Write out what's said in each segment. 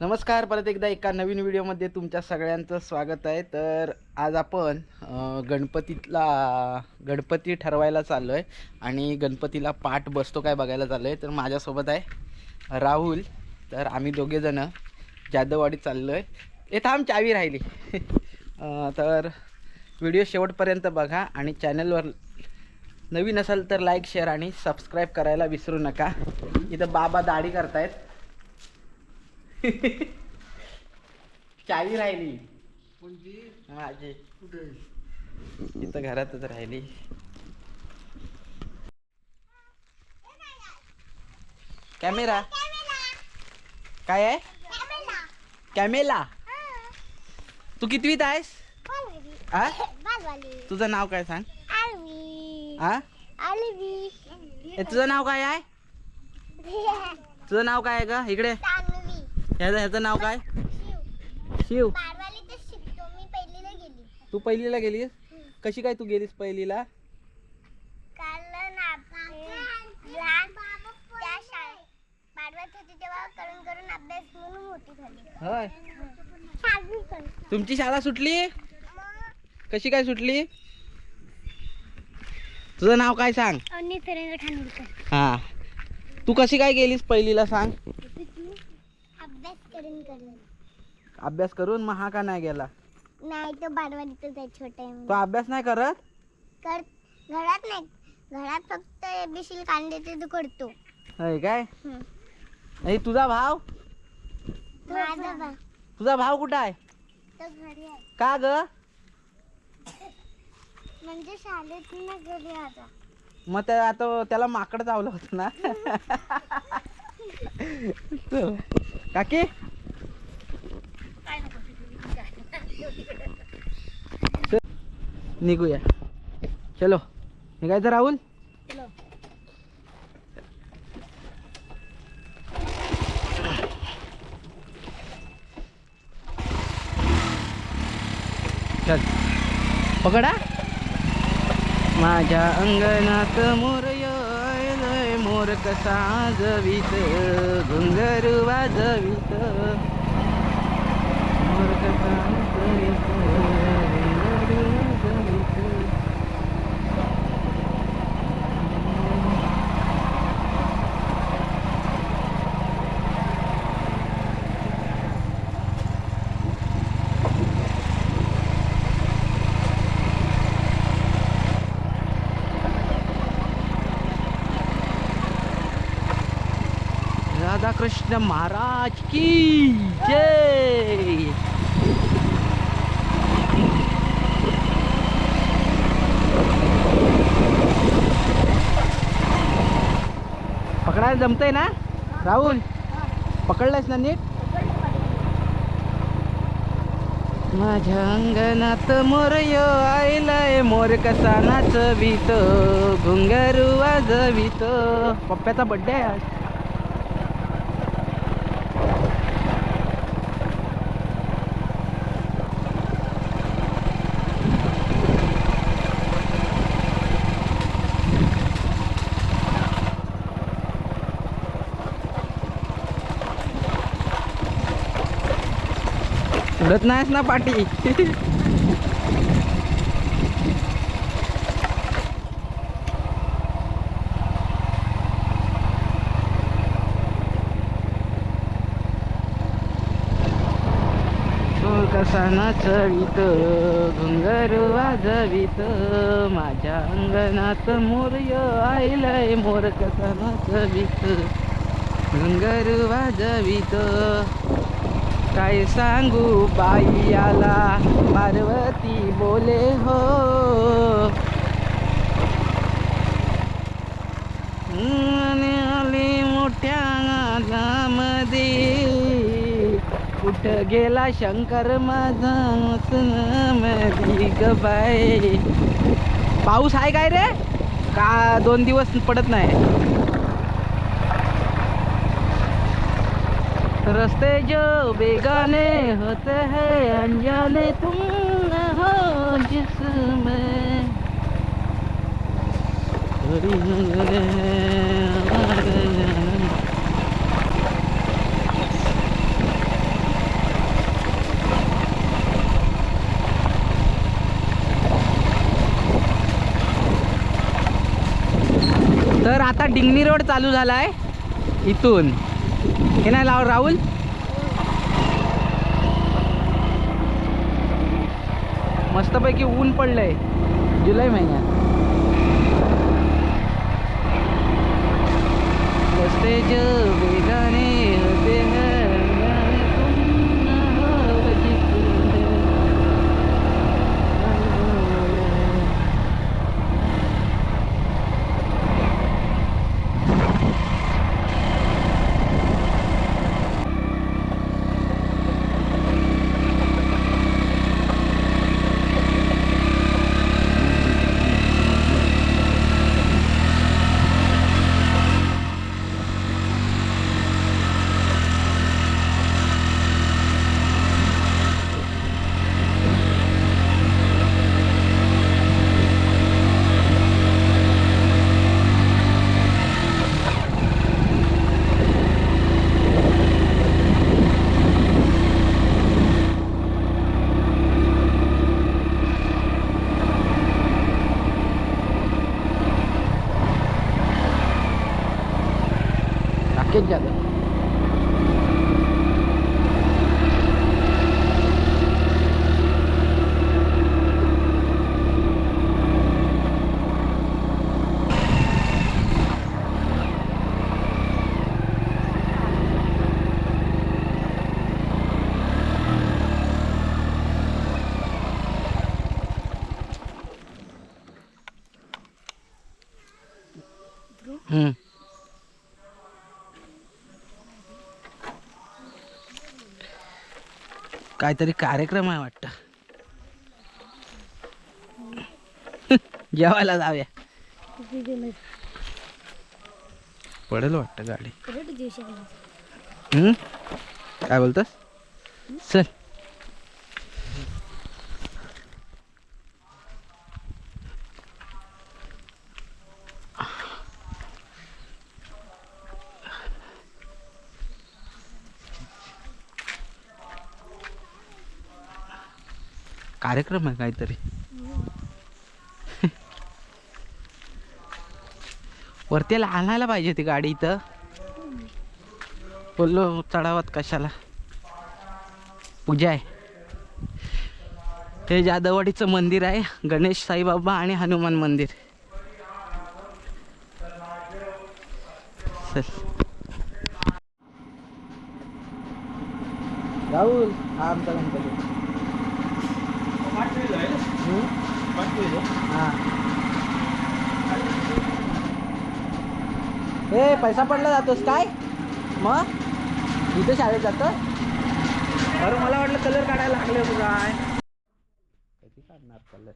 नमस्कार परत एकदा एका नवीन व्हिडिओमध्ये तुमच्या सगळ्यांचं स्वागत आहे. तर आज आपण गणपतीतला गणपती ठरवायला चाललो आहे आणि गणपतीला पाठ बसतो काय बघायला चाललो आहे तर माझ्यासोबत आहे राहुल. तर आम्ही दोघेजणं जादववाडीत चाललो आहे येथं थांब चावी राहिली. तर व्हिडिओ शेवटपर्यंत बघा आणि चॅनलवर नवीन असाल तर लाईक शेअर आणि सबस्क्राईब करायला विसरू नका. इथं बाबा दाढी करतायत. चावी राहिली. माझी इथं घरातच राहिली. कॅमेरा. काय आहे? कॅमेला. तू कितवीत आहेस? आ तुझं नाव काय सांग? आ तुझं नाव काय आहे? तुझं नाव काय आहे का इकडे. ह्याचं ह्याचं नाव काय? शिव. तू पहिलीला गेलीस? कशी काय तू गेलीस पहिलीला? होय. तुमची शाळा सुटली? कशी काय सुटली? तुझं नाव काय सांग? हा. तू कशी काय गेलीस पहिलीला सांग? करून करून. अभ्यास करून मग हा का नाही गेला? नाही तो बालवाडीतच आहे छोटा आहे तो अभ्यास नाही करत? कर घरात नाही. घरात फक्त एबीसील कांदे ते तो करतो. होय काय? हम्म. आणि तुझा भाव? माझा बा तुझा भाव. कुठं आहे? तो घरी आहे. का ग? म्हणजे शाळेत ना घरी आता. मग त्या आता त्याला माकड चावलं होतं ना. चल. काकी चल, निघूया. चलो. निघायचं राहुल? चल. पकडा. माझ्या अंगणात मोर येय मोर कसा जवीत घुंगर वाजवीत. मोर कसा राधा कृष्ण महाराज की जय काय जमतंय ना? राहुल पकडलंयस ना नीट? माझ्या अंगणात मोर यो आयलाय मोर कसा नाचवीत घुंगरू वाजवीत. पप्प्याचा बड्डे आहे आज. उडत नाहीस ना पाठी तो कसा घुंगर वाजवीत माझ्या अंगणात मोरय आईलाय मोर कसा नाचवीत घुंगर वाजवीत. काय सांगू बाईयाला? पार्वती बोले हो. आली मोठ्या मध्ये कुठं गेला शंकर माझा मधी ग पाऊस आहे काय रे? का दोन दिवस पडत नाही? रस्ते जो बेगाने होते हैं अनजाने तुम न हो जिसमें। तर आता डिंगनी रोड चालू झाला आहे इथून. हे नाही लाव राहुल? मस्तपैकी ऊन पडलंय. जुलै महिन्यात. रस्ते जो वेगाने होते हैं, तुम न हो जितने. राकेश जाधव हम्म. काहीतरी कार्यक्रम आहे वाटतं. जेवायला जाऊया. पडेल वाटतं गाडी. हम्म? काय बोलतोस? चल. कार्यक्रम आहे काहीतरी. वरती आणायला पाहिजे ती गाडी इथं. बोललो चढावत कशाला? पूजा आहे. हे जादववाडीचं मंदिर आहे गणेश साईबाबा आणि हनुमान मंदिर. चल. राहुल हा आमचा गणपती. हे. ए पैसा पडला जातोस काय? मग? इथे शाळेत जातो अरे मला वाटलं कलर काढायला लागले तू काय. कधी काढणार कलर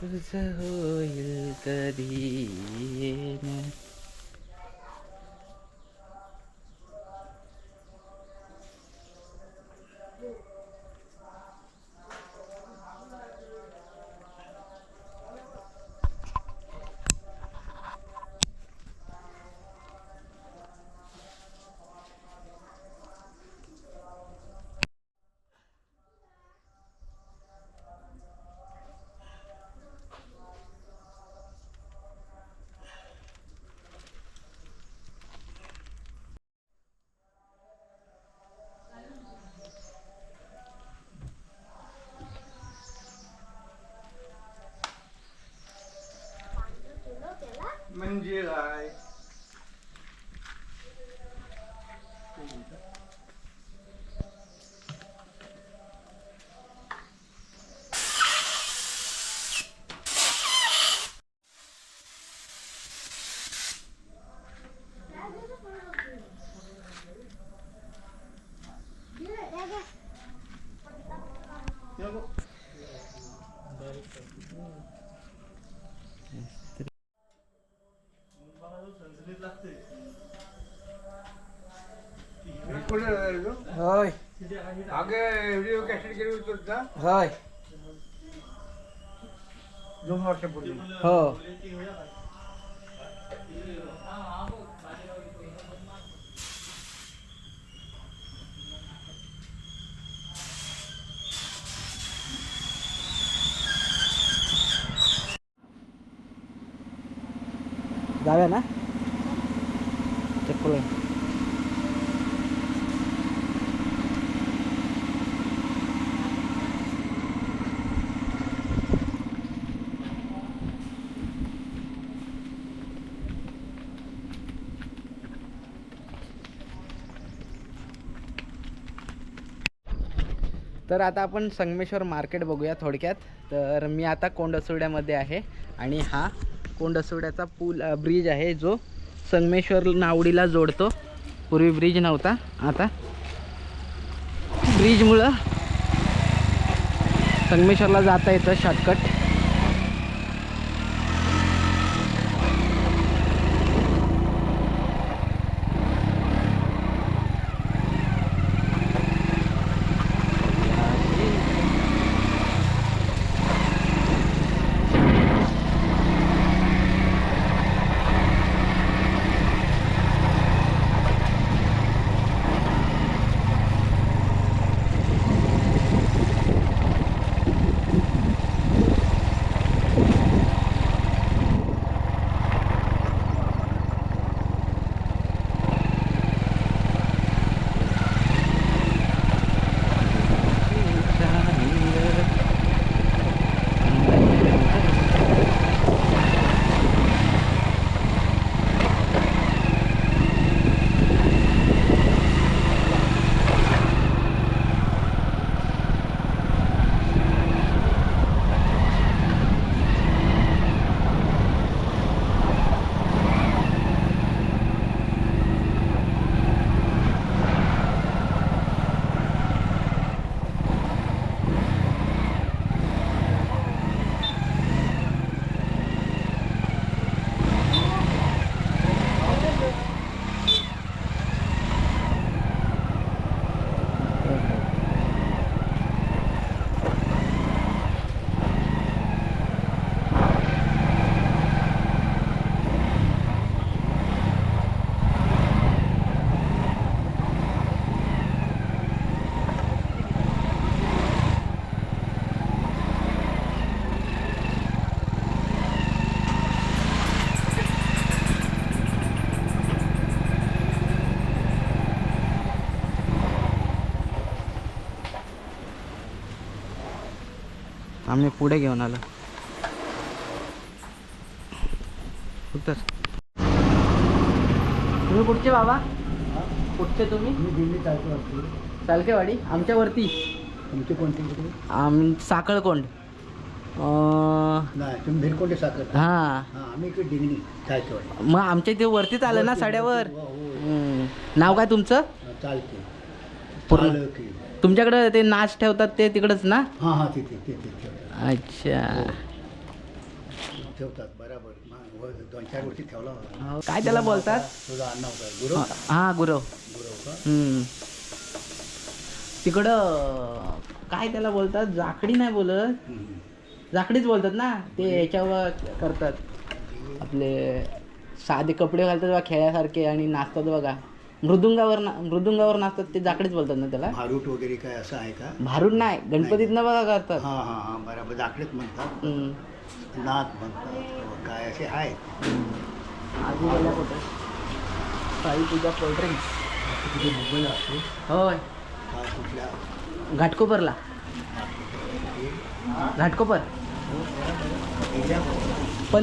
तुझं होईल कधी होय. आगे व्हिडिओ कॅसेट केली होती ना होय. दोन वर्षापूर्वी हो. जाव्या ना? होय तर आता आपण संगमेश्वर मार्केट बघूया थोडक्यात. तर मी आता कोंडसुड्यामध्ये आहे आणि हा कोंडसुड्याचा पूल ब्रिज आहे जो संगमेश्वर नावडीला जोडतो. पूर्वी ब्रिज नव्हता. आता ब्रिजमुळं संगमेश्वरला जाता येतं शॉर्टकट आम्ही पुढे घेऊन आलो. उतर तुम्ही कुठचे बाबा? कुठचे तुम्ही? मी दिल्ली चालकेवाडी? आमच्या वरती तुमचे कोणते कुठे? आम साखळकोंड. अं, नाही तुम्ही भिरकोंडे साखर हा. हां आम्ही इकडे डिंगणी चालतो मग आमच्या इथे वरतीच आलं ना साड्यावर? हो, हो. हम्म. नाव काय तुमचं? चालते पूर्ण. तुमच्याकडे ते नाच ठेवतात ते तिकडच ना? हां हां तिथे तिथे ठेवतात. अच्छा. ठेवतात बरोबर. मग दोन चार गोष्टी ठेवला होता हो, काय त्याला बोलतात? तुझा अण्णा होता गुरु. हा गुरव गुरु. हम्म. तिकडं काय त्याला बोलतात? जाकडी नाही बोलत. हम्म. जाकडीच बोलतात ना? ते याच्यावर करतात. आपले साधे कपडे घालतात बघा खेळ्यासारखे आणि नाचतात बघा. मृदुंगावर ना मृदुंगावर नाचतात ते जाकडीच बोलतात ना त्याला. भारूट वगैरे काय असं आहे का? भारूड नाही गणपतीत बघा करतात. हां हां हां बरोबर. दाखलेच म्हणतात. हम्म. नाथ म्हणतात. काय असे आहेत? आजूबाजूला कुठं? साई पूजा कोल्ड्रिंक्स तिथे मुंबईला असतो. होय. काय कुठल्या? घाटकोपरला. घाटकोपर. पण